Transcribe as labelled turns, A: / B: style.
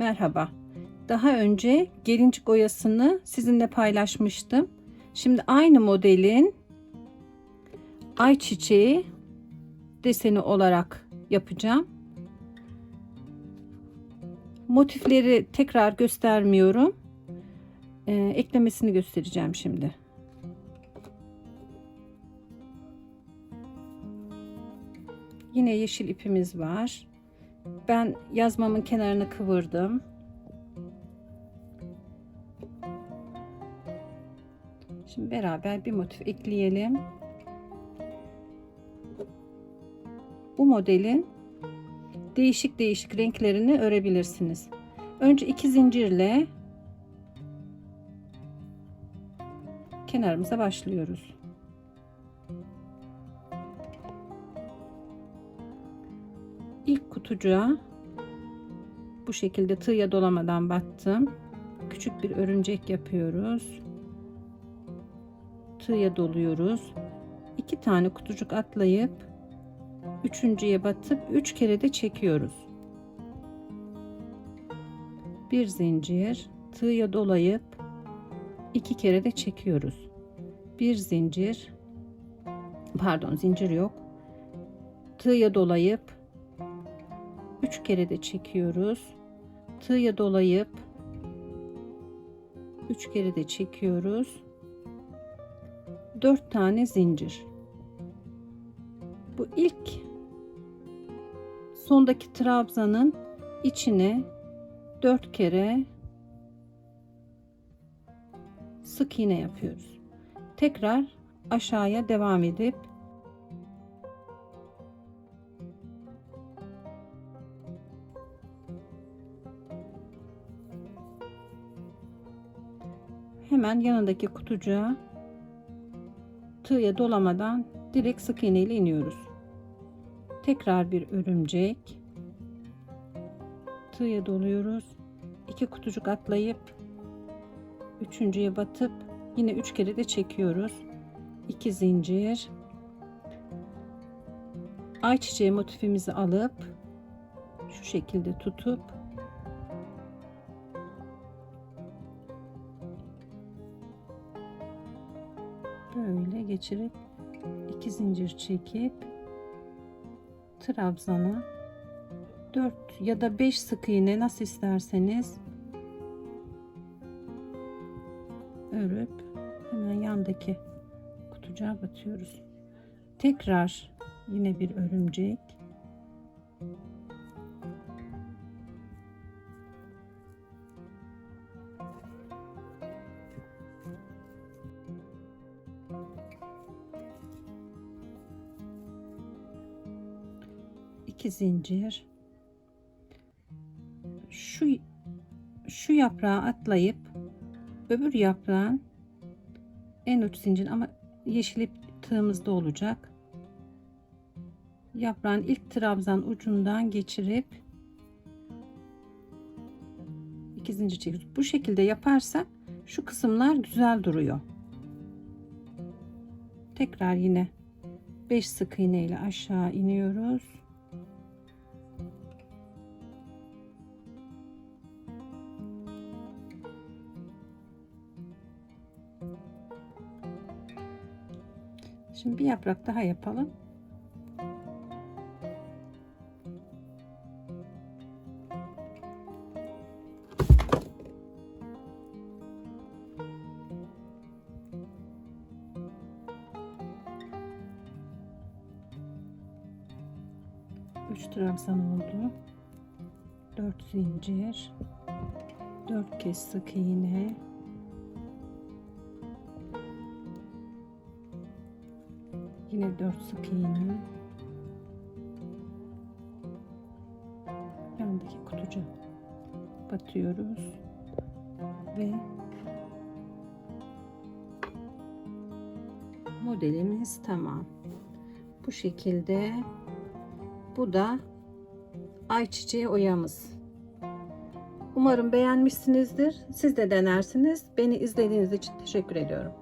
A: Merhaba. Daha önce gelincik oyasını sizinle paylaşmıştım. Şimdi aynı modelin ayçiçeği deseni olarak yapacağım. Motifleri tekrar göstermiyorum. Ee, eklemesini göstereceğim şimdi. Yine yeşil ipimiz var. Ben yazmamın kenarını kıvırdım. Şimdi beraber bir motif ekleyelim. Bu modelin değişik değişik renklerini örebilirsiniz. Önce iki zincirle kenarımıza başlıyoruz. İlk kutucuğa bu şekilde tığya dolamadan battım. Küçük bir örümcek yapıyoruz. Tığya doluyoruz. İki tane kutucuk atlayıp üçüncüye batıp üç kere de çekiyoruz. Bir zincir tığya dolayıp iki kere de çekiyoruz. Bir zincir pardon zincir yok. Tığya dolayıp 3 kere de çekiyoruz. Tığya dolayıp 3 kere de çekiyoruz. 4 tane zincir. Bu ilk sondaki trabzanın içine 4 kere sık iğne yapıyoruz. Tekrar aşağıya devam edip hemen yanındaki kutucuğa tığya dolamadan direkt sık iğne ile iniyoruz. Tekrar bir örümcek. Tığya doluyoruz. iki kutucuk atlayıp üçüncüye batıp yine üç kere de çekiyoruz. İki zincir. Ayçiçeği motifimizi alıp şu şekilde tutup geçirip iki zincir çekip trabzana 4 ya da 5 sık iğne nasıl isterseniz örüp hemen yandaki kutucuğa batıyoruz. Tekrar yine bir örümcek. İki zincir. Şu şu yaprağı atlayıp öbür yaprağın en uç zincir ama yeşil tığımızda olacak. Yaprağın ilk trabzan ucundan geçirip iki zincir çekiyoruz. Bu şekilde yaparsak şu kısımlar güzel duruyor. Tekrar yine 5 sık iğne ile aşağı iniyoruz Şimdi bir yaprak daha yapalım. Üç trabzan oldu. Dört zincir. Dört kez sık iğne. Yine 4 sık iğne. Yandaki kutucu batıyoruz ve modelimiz tamam. Bu şekilde bu da ayçiçeği oyamız. Umarım beğenmişsinizdir. Siz de denersiniz. Beni izlediğiniz için teşekkür ediyorum.